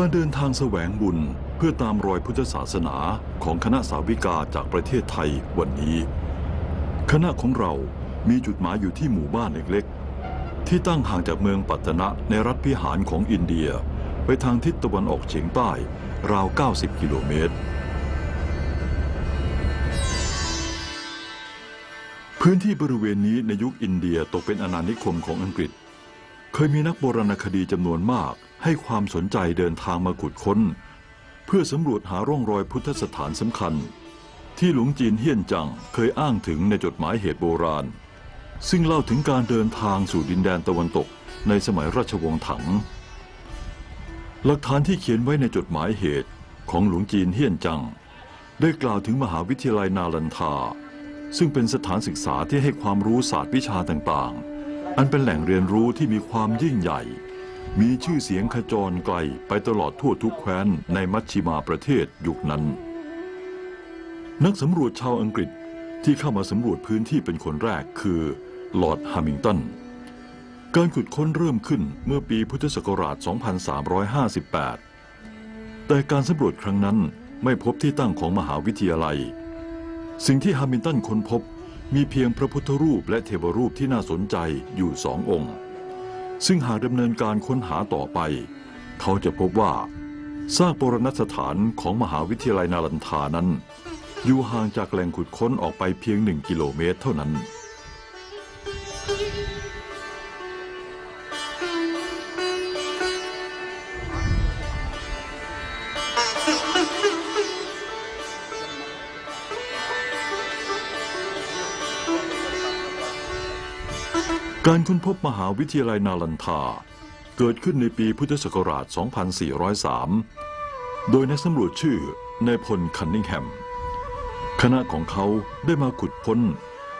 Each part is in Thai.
การเดินทางแสวงบุญเพื่อตามรอยพุทธศาสนาของคณะสาวิกาจากประเทศไทยวันนี้ คณะของเรามีจุดหมายอยู่ที่หมู่บ้านเล็กๆ ที่ตั้งห่างจากเมืองปัตตนะในรัฐพิหารของอินเดีย ไปทางทิศตะวันออกเฉียงใต้ราว 90 กิโลเมตร พื้นที่บริเวณนี้ในยุคอินเดียตกเป็นอาณานิคมของอังกฤษ เคยมีนักโบราณคดีจำนวนมากให้ความสนใจเดินทางมาขุดค้น เพื่อสำรวจหาร่องรอยพุทธสถานสำคัญ ที่หลวงจีนเฮียนจังเคยอ้างถึงในจดหมายเหตุโบราณ ซึ่งเล่าถึงการเดินทางสู่ดินแดนตะวันตกในสมัยราชวงศ์ถัง หลักฐานที่เขียนไว้ในจดหมายเหตุของหลวงจีนเฮียนจัง ได้กล่าวถึงมหาวิทยาลัยนาลันทา ซึ่งเป็นสถานศึกษาที่ให้ความรู้ศาสตร์วิชาต่างๆ อันเป็นแหล่งเรียนรู้ที่มีความยิ่งใหญ่ มีชื่อเสียงขจรไกลไปตลอดทั่วทุกแคว้นในมัชชิมาประเทศยุคนั้น นักสำรวจชาวอังกฤษที่เข้ามาสำรวจพื้นที่เป็นคนแรกคือลอร์ดฮัมมิงตันการขุดค้นเริ่มขึ้นเมื่อปีพุทธศักราช 2358 แต่การสำรวจครั้งนั้นไม่พบที่ตั้งของมหาวิทยาลัย สิ่งที่ฮัมมิงตันค้นพบ มีเพียงพระพุทธรูปและเทวรูปที่น่าสนใจอยู่สององค์ ซึ่งหากดำเนินการค้นหาต่อไป เขาจะพบว่าซากโบราณสถานของมหาวิทยาลัยนารันทานั้น อยู่ห่างจากแหล่งขุดค้นออกไปเพียงหนึ่งกิโลเมตรเท่านั้น การค้นพบมหาวิทยาลัยนาลันทา เกิดขึ้นในปีพุทธศักราช 2403 โดยนักสำรวจชื่อนายพลคันนิงแฮม คณะของเขาได้มาขุดพ้น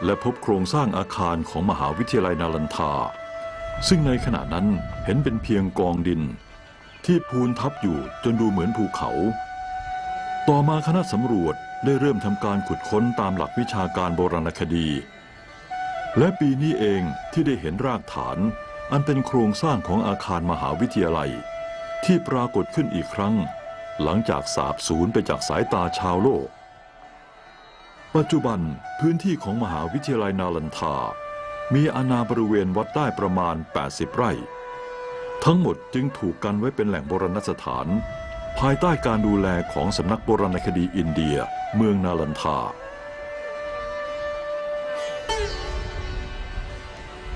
และพบโครงสร้างอาคารของมหาวิทยาลัยนาลันทา ซึ่งในขณะนั้นเห็นเป็นเพียงกองดิน ที่พูนทับอยู่จนดูเหมือนภูเขา ต่อมาคณะสำรวจได้เริ่มทำการขุดค้นตามหลักวิชาการโบราณคดี และปีนี้เองที่ได้เห็นรากฐาน อันเป็นโครงสร้างของอาคารมหาวิทยาลัย ที่ปรากฏขึ้นอีกครั้ง หลังจากสาบสูญไปจากสายตาชาวโลก ปัจจุบันพื้นที่ของมหาวิทยาลัยนาลันทา มีอาณาบริเวณวัดได้ประมาณ 80 ไร่ ทั้งหมดจึงถูกกันไว้เป็นแหล่งโบราณสถาน ภายใต้การดูแลของสำนักโบราณคดีอินเดีย เมืองนาลันทา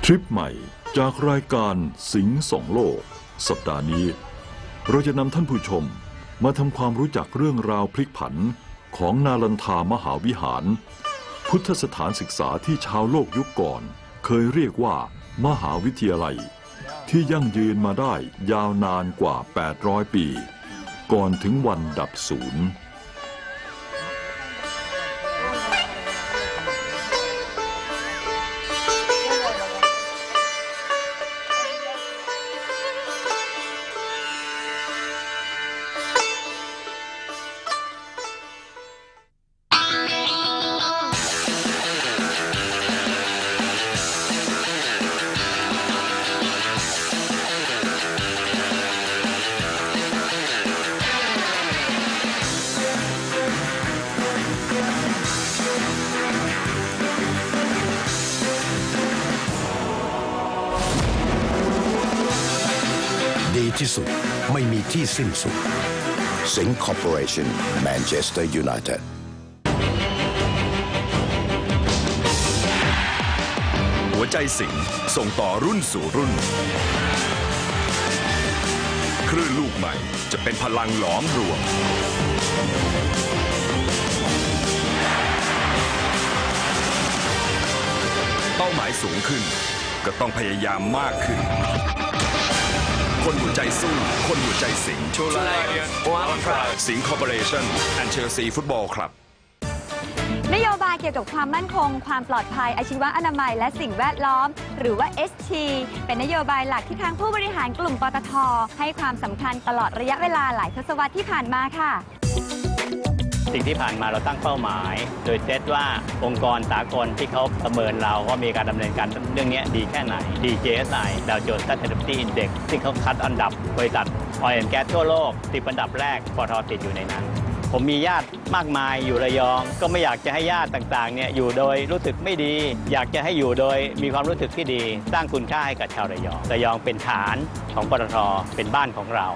ทริปใหม่จากรายการสิงห์สองโลก สัปดาห์นี้ เราจะนำท่านผู้ชมมาทำความรู้จักเรื่องราวพลิกผันของนาลันทามหาวิหาร พุทธสถานศึกษาที่ชาวโลกยุคก่อน เคยเรียกว่ามหาวิทยาลัย ที่ยั่งยืนมาได้ยาวนานกว่า 800 ปี ก่อนถึงวันดับศูนย์ ดีที่สุดไม่มีที่สิ้นสุด Sing Corporation, Manchester United. หัวใจสิงห์ส่งต่อรุ่นสู่รุ่น คลื่นลูกใหม่จะเป็นพลังหลอมรวม เป้าหมายสูงขึ้นก็ต้องพยายามมากขึ้น คนหัวใจสู้ คนหัวใจสิงห์สิงห์คอร์ปอเรชั่นแอนเชลซีฟุตบอลครับนโยบายเกี่ยวกับความมั่นคง ความปลอดภัย อาชีวะอนามัย และสิ่งแวดล้อม หรือว่า ST เป็นนโยบายหลักที่ทางผู้บริหารกลุ่มปตท ให้ความสำคัญตลอดระยะเวลาหลายทศวรรษที่ผ่านมาค่ะ สิ่งที่ผ่านมาเราตั้งเป้าหมาย โดยเซตว่าองค์กรสากลที่เขาประเมินเราว่ามีการดำเนินการเรื่องนี้ดีแค่ไหน DJSI ดาวโจนส์ Sustainability Index ที่เขาคัดอันดับบริษัทออยล์แอนด์แก๊สทั่วโลกติดอันดับแรกปตทติดอยู่ในนั้นผมมีญาติมากมายอยู่ระยอง ก็ไม่อยากจะให้ญาติต่างๆเนี่ยอยู่โดยรู้สึกไม่ดี อยากจะให้อยู่โดยมีความรู้สึกที่ดี สร้างคุณค่าให้กับชาวระยอง ระยองเป็นฐานของปตทเป็นบ้านของเรา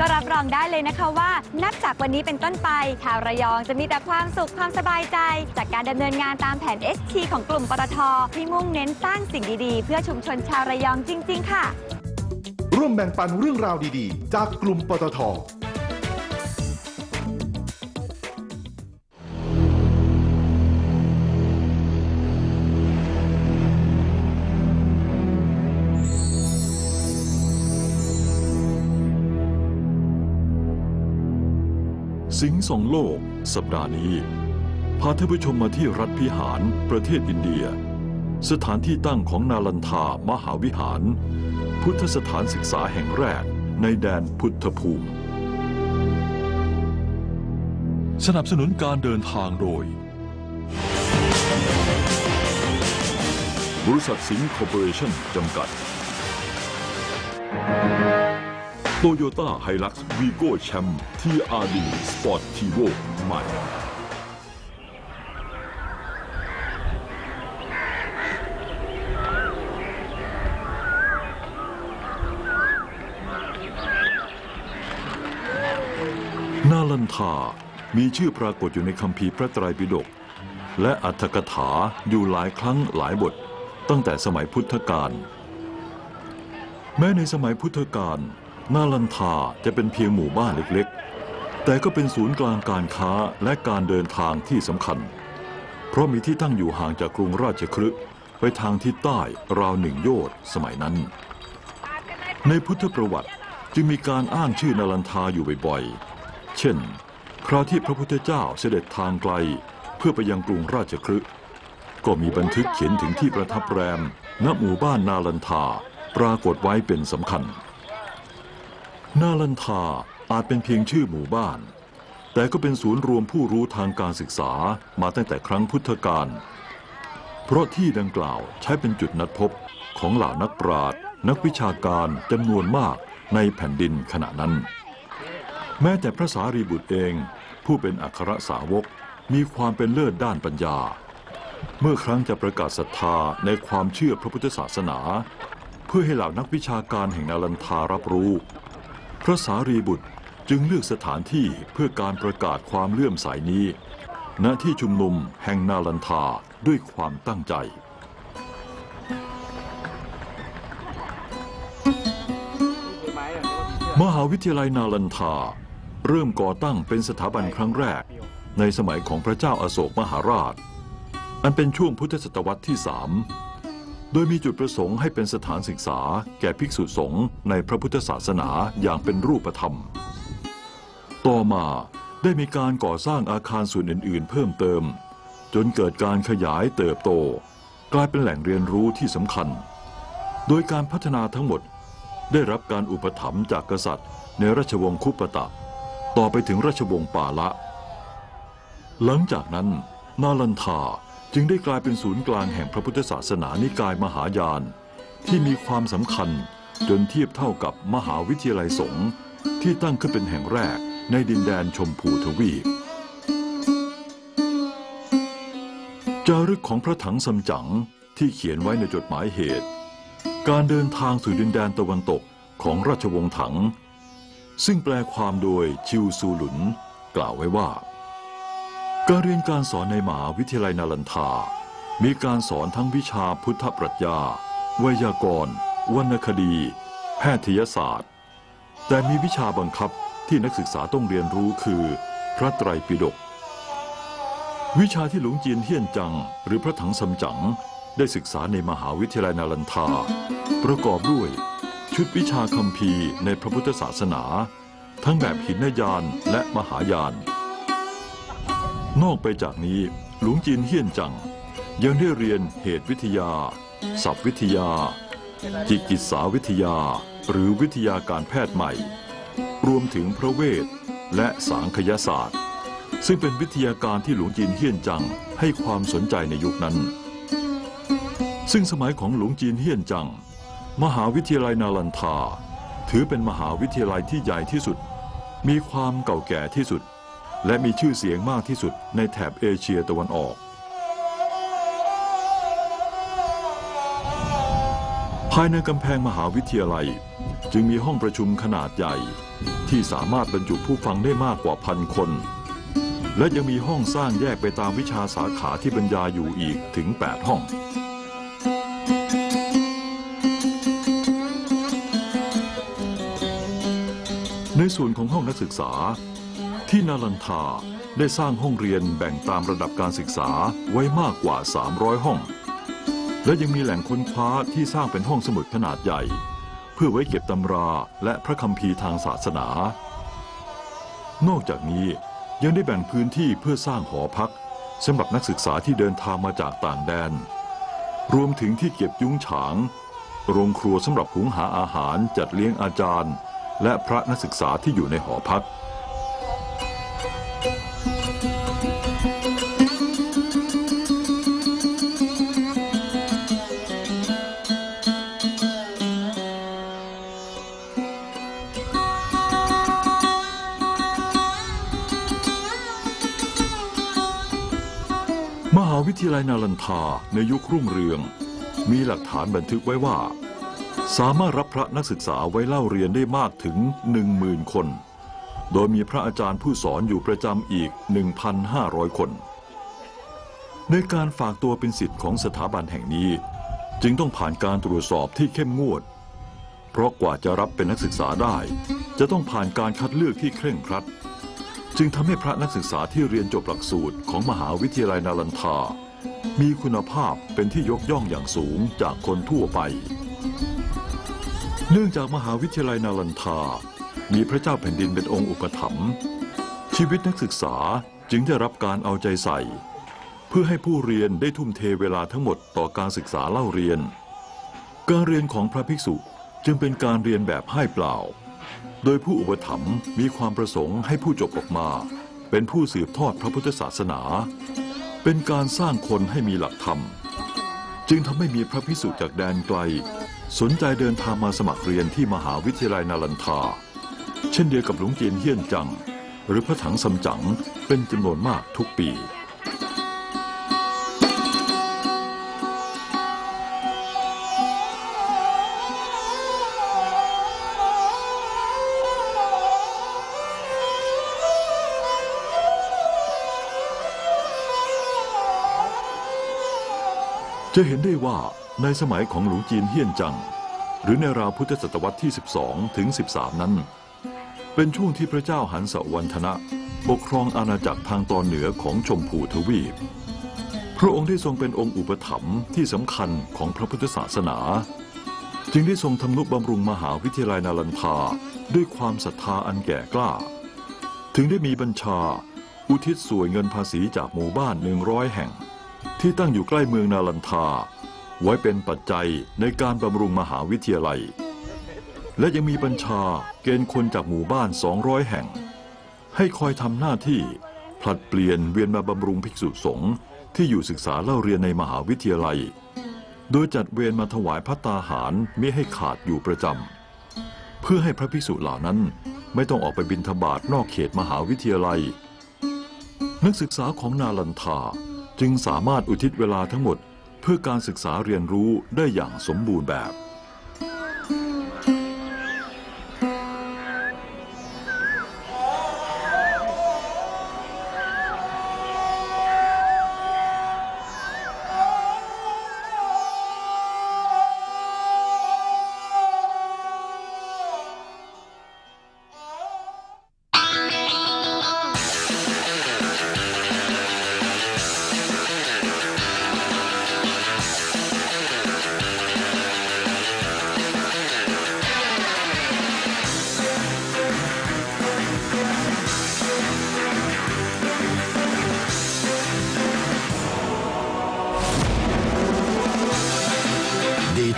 ก็รับรองได้เลยนะคะว่า นับจากวันนี้เป็นต้นไปชาวระยองจะมีแต่ความสุขความสบายใจ จากการดำเนินงานตามแผน ST ของกลุ่มปตทที่มุ่งเน้นสร้างสิ่งดีๆ เพื่อชุมชนชาวระยองจริง ๆ ค่ะ ร่วมแบ่งปันเรื่องราวดีๆ จากกลุ่มปตท สิงห์สองโลก สัปดาห์นี้ พาท่านผู้ชมมาที่รัฐพิหารประเทศอินเดีย สถานที่ตั้งของนาลันทามหาวิหาร พุทธสถานศึกษาแห่งแรกในแดนพุทธภูมิ สนับสนุนการเดินทางโดย บริษัทสิงห์คอร์ปอเรชั่นจำกัด โตโยต้าไฮลักซ์วีโก้แชมป์ทีอาร์ดีสปอร์ตทีโวใหม่ นาลันทา มีชื่อปรากฏอยู่ในคัมภีร์พระไตรปิฎกและอัตถกถาอยู่หลายครั้งหลายบท ตั้งแต่สมัยพุทธกาลแม้ในสมัยพุทธกาล นาลันทาจะเป็นเพียงหมู่บ้านเล็กๆ แต่ก็เป็นศูนย์กลางการค้าและการเดินทางที่สำคัญ เพราะมีที่ตั้งอยู่ห่างจากกรุงราชคฤห์ไปทางทิศใต้ราวหนึ่งโยชน์สมัยนั้น ในพุทธประวัติจึงมีการอ้างชื่อนาลันทาอยู่บ่อยๆ เช่น คราวที่พระพุทธเจ้าเสด็จทางไกลเพื่อไปยังกรุงราชคฤห์ก็มีบันทึกเขียนถึงที่ประทับแรมณหมู่บ้านนาลันทาปรากฏไว้เป็นสำคัญ นาลันทาอาจเป็นเพียงชื่อหมู่บ้าน แต่ก็เป็นศูนย์รวมผู้รู้ทางการศึกษามาตั้งแต่ครั้งพุทธกาลเพราะที่ดังกล่าวใช้เป็นจุดนัดพบของเหล่านักปราชญ์นักวิชาการจำนวนมากในแผ่นดินขณะนั้น แม้แต่พระสารีบุตรเอง ผู้เป็นอัครสาวกมีความเป็นเลิศด้านปัญญา เมื่อครั้งจะประกาศศรัทธาในความเชื่อพระพุทธศาสนา เพื่อให้เหล่านักวิชาการแห่งนาลันทารับรู้ พระสารีบุตรจึงเลือกสถานที่เพื่อการประกาศความเลื่อมใสนี้ ณที่ชุมนุมแห่งนาลันทาด้วยความตั้งใจ มหาวิทยาลัยนาลันทา เริ่มก่อตั้งเป็นสถาบันครั้งแรก ในสมัยของพระเจ้าอาโศกมหาราช อันเป็นช่วงพุทธศตวรรษที่สาม โดยมีจุดประสงค์ให้เป็นสถานศึกษาแก่ภิกษุสงฆ์ในพระพุทธศาสนาอย่างเป็นรูปธรรม ต่อมาได้มีการก่อสร้างอาคารส่วนอื่น ๆ เพิ่มเติม จนเกิดการขยายเติบโต กลายเป็นแหล่งเรียนรู้ที่สำคัญ โดยการพัฒนาทั้งหมดได้รับการอุปถัมภ์จากกษัตริย์ ในราชวงศ์คุปตะ ต่อไปถึงราชวงศ์ปาละ หลังจากนั้นนาลันทา จึงได้กลายเป็นศูนย์กลางแห่งพระพุทธศาสนานิกายมหายาน ที่มีความสำคัญจนเทียบเท่ากับมหาวิทยาลัยสงฆ์ที่ตั้งขึ้นเป็นแห่งแรกในดินแดนชมพูทวีป จารึกของพระถังซัมจั๋งที่เขียนไว้ในจดหมายเหตุ การเดินทางสู่ดินแดนตะวันตกของราชวงศ์ถัง ซึ่งแปลความโดยชิวซูหลุน กล่าวไว้ว่า การเรียนการสอนในมหาวิทยาลัยนาลันทา มีการสอนทั้งวิชาพุทธปรัชญา ไวยากรณ์ วรรณคดี แพทยศาสตร์ แต่มีวิชาบังคับที่นักศึกษาต้องเรียนรู้คือ พระไตรปิฎก วิชาที่หลวงจีนเฮียนจัง หรือพระถังซัมจังได้ศึกษาในมหาวิทยาลัยนาลันทา ประกอบด้วย ชุดวิชาคัมภีร์ในพระพุทธศาสนา ทั้งแบบหินยานและมหายาน นอกไปจากนี้หลวงจีนเฮียนจัง ยังได้เรียนเหตุวิทยา ศัพท์วิทยา จิกิจสาวิทยา หรือวิทยาการแพทย์ใหม่ รวมถึงพระเวทและสังคยศาสตร์ ซึ่งเป็นวิทยาการที่หลวงจีนเฮียนจังให้ความสนใจในยุคนั้น ซึ่งสมัยของหลวงจีนเฮียนจัง มหาวิทยาลัยนาลันทา ถือเป็นมหาวิทยาลัยที่ใหญ่ที่สุด มีความเก่าแก่ที่สุด และมีชื่อเสียงมากที่สุดในแถบเอเชียตะวันออก ภายในกำแพงมหาวิทยาลัย จึงมีห้องประชุมขนาดใหญ่ ที่สามารถบรรจุผู้ฟังได้มากกว่าพันคน และยังมีห้องสร้างแยกไปตามวิชาสาขาที่บรรยายอยู่อีกถึง 8 ห้องในส่วนของห้องนักศึกษา ที่นาลันทาได้สร้างห้องเรียนแบ่งตามระดับการศึกษาไว้มากกว่า 300 ห้อง และยังมีแหล่งค้นคว้าที่สร้างเป็นห้องสมุดขนาดใหญ่ เพื่อไว้เก็บตำราและพระคัมภีร์ทางศาสนา นอกจากนี้ยังได้แบ่งพื้นที่เพื่อสร้างหอพักสำหรับนักศึกษาที่เดินทางมาจากต่างแดน รวมถึงที่เก็บยุ้งฉาง โรงครัวสำหรับหุงหาอาหารจัดเลี้ยงอาจารย์ และพระนักศึกษาที่อยู่ในหอพัก ทยาลัยนาลันทาในยุครุ่งเรือง มีหลักฐานบันทึกไว้ว่า สามารถรับพระนักศึกษาไว้เล่าเรียนได้มากถึง 10,000 คน โดยมีพระอาจารย์ผู้สอนอยู่ประจำอีก 1,500 คน ในการฝากตัวเป็นสิทธิ์ของสถาบันแห่งนี้ จึงต้องผ่านการตรวจสอบที่เข้มงวด เพราะกว่าจะรับเป็นนักศึกษาได้ จะต้องผ่านการคัดเลือกที่เคร่งครัดจึงทำให้พระนักศึกษาที่เรียนจบหลักสูตรของมหาวิทยาลัยนาลันทา มีคุณภาพเป็นที่ยกย่องอย่างสูงจากคนทั่วไป เนื่องจากมหาวิทยาลัยนาลันทา มีพระเจ้าแผ่นดินเป็นองค์อุปถัมภ์ชีวิตนักศึกษาจึงได้รับการเอาใจใส่ เพื่อให้ผู้เรียนได้ทุ่มเทเวลาทั้งหมดต่อการศึกษาเล่าเรียน การเรียนของพระภิกษุจึงเป็นการเรียนแบบให้เปล่า โดยผู้อุปถัมภ์มีความประสงค์ให้ผู้จบออกมา เป็นผู้สืบทอดพระพุทธศาสนา เป็นการสร้างคนให้มีหลักธรรม จึงทำให้มีพระพิสุจากแดนไกล สนใจเดินทางมาสมัครเรียนที่มหาวิทยาลัยนารันทา เช่นเดียวกับหลวงเจีนเฮียนจัง หรือพระถังสัมจังเป็นจำนวนมากทุกปี จะเห็นได้ว่าในสมัยของหลวงจีนเฮียนจัง หรือในราวพุทธศตวรรษที่ 12 ถึง 13 นั้น เป็นช่วงที่พระเจ้าหันสวันธนะ ปกครองอาณาจักรทางตอนเหนือของชมพูทวีป พระองค์ได้ทรงเป็นองค์อุปถัมภ์ที่สำคัญของพระพุทธศาสนา จึงได้ทรงทำนุบำรุงมหาวิทยาลัยนาลันทาด้วยความศรัทธาอันแก่กล้า ถึงได้มีบัญชา อุทิศส่วยเงินภาษีจากหมู่บ้านหนึ่งร้อยแห่ง ที่ตั้งอยู่ใกล้เมืองนาลันทา ไว้เป็นปัจจัยในการบำรุงมหาวิทยาลัย และยังมีบัญชาเกณฑ์คนจากหมู่บ้าน 200 แห่ง ให้คอยทำหน้าที่ผลัดเปลี่ยนเวียนมาบำรุงภิกษุสงฆ์ที่อยู่ศึกษาเล่าเรียนในมหาวิทยาลัย โดยจัดเวรมาถวายพัตตาหารมิให้ขาดอยู่ประจำ เพื่อให้พระภิกษุเหล่านั้นไม่ต้องออกไปบิณฑบาตนอกเขตมหาวิทยาลัย นักศึกษาของนาลันทา จึงสามารถอุทิศเวลาทั้งหมดเพื่อการศึกษาเรียนรู้ได้อย่างสมบูรณ์แบบ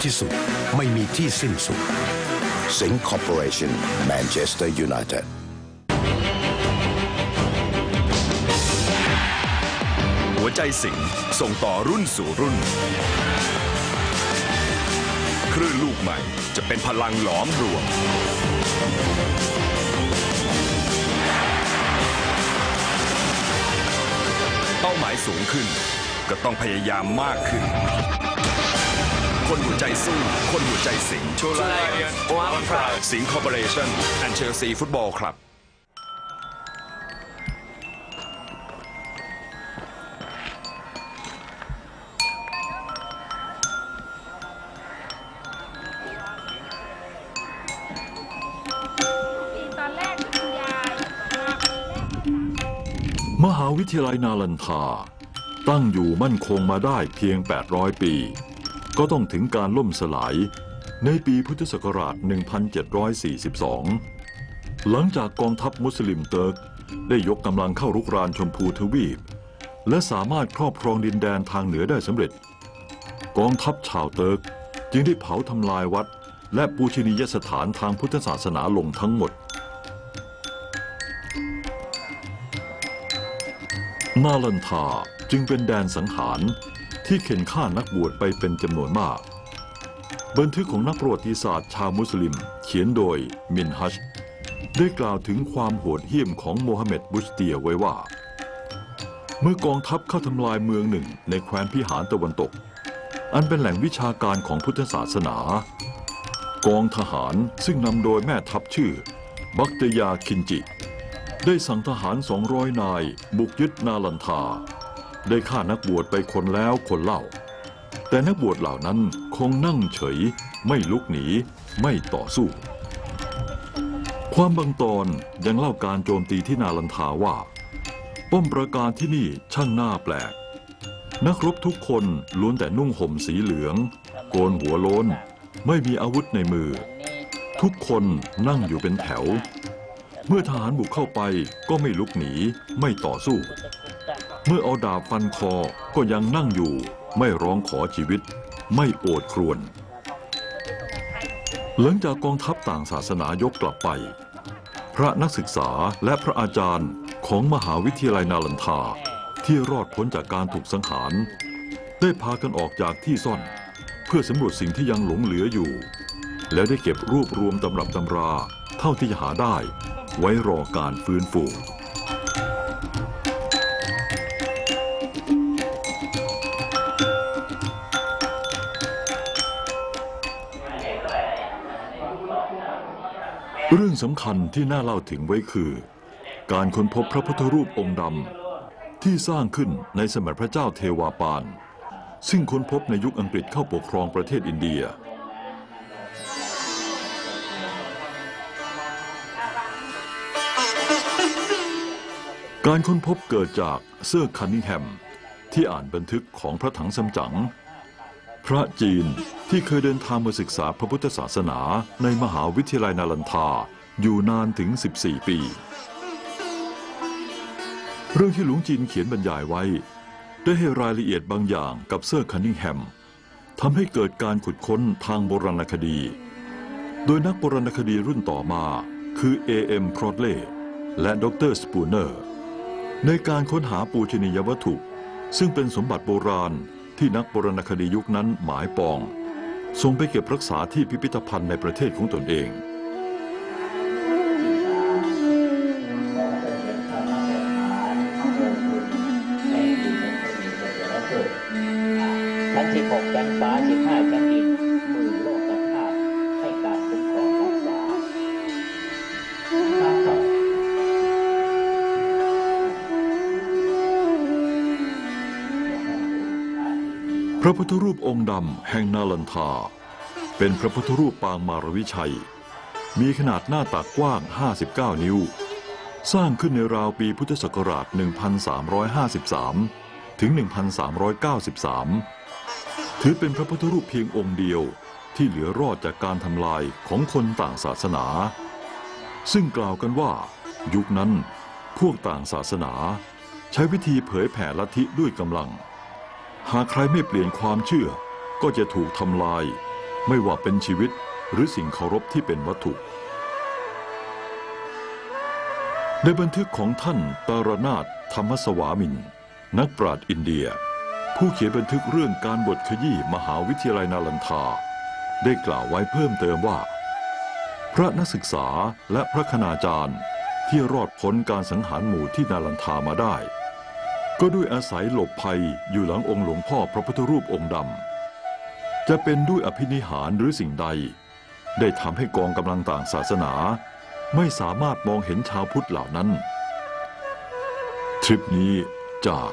ที่สุด ไม่มีที่สิ้นสุด Sing Corporation, Manchester United. หัวใจสิงห์ส่งต่อรุ่นสู่รุ่น คลื่นลูกใหม่จะเป็นพลังหลอมรวม เป้าหมายสูงขึ้นก็ต้องพยายามมากขึ้น คนหัวใจสู้ คนหัวใจสิงห์สิงห์คอร์ปอเรชั่นแอนเชลซีฟุตบอลคลับมหาวิทยาลัยนาลันทา ตั้งอยู่มั่นคงมาได้เพียง 800 ปี ก็ต้องถึงการล่มสลายในปีพุทธศักราช 1742 หลังจากกองทัพมุสลิมเติร์กได้ยกกำลังเข้ารุกรานชมพูทวีป และสามารถครอบครองดินแดนทางเหนือได้สำเร็จ กองทัพชาวเติร์กจึงได้เผาทำลายวัด และปูชนียสถานทางพุทธศาสนาลงทั้งหมด นาลันทาจึงเป็นแดนสังหาร ที่เข็นฆ่านักบวชไปเป็นจำนวนมาก บันทึกของนักประวัติศาสตร์ชาวมุสลิม เขียนโดยมินฮัชได้กล่าวถึงความโหดเหี้ยมของโมฮัมเหม็ดบุชเตียไว้ว่า เมื่อกองทัพเข้าทำลายเมืองหนึ่งในแคว้นพิหารตะวันตก อันเป็นแหล่งวิชาการของพุทธศาสนา กองทหารซึ่งนำโดยแม่ทัพชื่อ บักเตยาคินจิ ได้สั่งทหาร 200 นาย บุกยึดนาลันทา ได้ฆ่านักบวชไปคนแล้วคนเล่า แต่นักบวชเหล่านั้นคงนั่งเฉย ไม่ลุกหนี ไม่ต่อสู้ ความบางตอนยังเล่าการโจมตีที่นาลันทาว่า ป้อมประการที่นี่ช่างน่าแปลก นักรบทุกคนล้วนแต่นุ่งห่มสีเหลือง โกนหัวโล้น ไม่มีอาวุธในมือ ทุกคนนั่งอยู่เป็นแถว เมื่อทหารบุกเข้าไปก็ไม่ลุกหนี ไม่ต่อสู้ เมื่อเอาดาบฟันคอก็ยังนั่งอยู่ ไม่ร้องขอชีวิต ไม่โอดครวญหลังจากกองทัพต่างศาสนายกกลับไป พระนักศึกษาและพระอาจารย์ของมหาวิทยาลัยนาลันทาที่รอดพ้นจากการถูกสังหาร ได้พากันออกจากที่ซ่อน เพื่อสำรวจสิ่งที่ยังหลงเหลืออยู่ แล้วได้เก็บรวบรวมตำรับตำราเท่าที่จะหาได้ ไว้รอการฟื้นฟู เรื่องสำคัญที่น่าเล่าถึงไว้คือ การค้นพบพระพุทธรูปองค์ดำที่สร้างขึ้นในสมัยพระเจ้าเทวาปาน ซึ่งค้นพบในยุคอังกฤษเข้าปกครองประเทศอินเดีย การค้นพบเกิดจากเซอร์คันนิงแฮม ที่อ่านบันทึกของพระถังซัมจั๋ง พระจีนที่เคยเดินทางมาศึกษาพระพุทธศาสนาในมหาวิทยาลัยนาลันทาอยู่นานถึง 14 ปี เรื่องที่หลวงจีนเขียนบรรยายไว้ ได้ให้รายละเอียดบางอย่างกับเซอร์คันนิงแฮมทำให้เกิดการขุดค้นทางโบราณคดี โดยนักโบราณคดีรุ่นต่อมาคือ A.M. c r o d l e y และดรสปูเนอร์ ในการค้นหาปูชนียวัตถุ ซึ่งเป็นสมบัติโบราณ ที่นักโบราณคดียุคนั้นหมายปองส่งไปเก็บรักษาที่พิพิธภัณฑ์ในประเทศของตนเอง ชั้นที่หกชั้นฟ้าสิบห้าชั้น ระพุทธรูปองค์ดำแห่งนาลันทา เป็นพระพุทธรูปปางมารวิชัย มีขนาดหน้าตักกว้าง 59 นิ้ว สร้างขึ้นในราวปีพุทธศักราช 1353 ถึง 1393 ถือเป็นพระพุทธรูปเพียงองค์เดียวที่เหลือรอดจากการทำลายของคนต่างศาสนา ซึ่งกล่าวกันว่า ยุคนั้นพวกต่างศาสนา ใช้วิธีเผยแผ่ลัทธิด้วยกำลัง หากใครไม่เปลี่ยนความเชื่อ ก็จะถูกทำลาย ไม่ว่าเป็นชีวิตหรือสิ่งเคารพที่เป็นวัตถุ ในบันทึกของท่านตารนาถธรรมสวามิน นักปราชญ์อินเดีย ผู้เขียนบันทึกเรื่องการบทขยี้มหาวิทยาลัยนาลันทา ได้กล่าวไว้เพิ่มเติมว่า พระนักศึกษาและพระคณาจารย์ที่รอดพ้นการสังหารหมู่ที่นาลันทามาได้ ก็ด้วยอาศัยหลบภัยอยู่หลังองค์หลวงพ่อพระพุทธรูปองค์ดำ จะเป็นด้วยอภินิหารหรือสิ่งใด ได้ทำให้กองกำลังต่างศาสนา ไม่สามารถมองเห็นชาวพุทธเหล่านั้น ทริปนี้จาก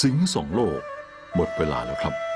สิงห์สองโลก หมดเวลาแล้วครับ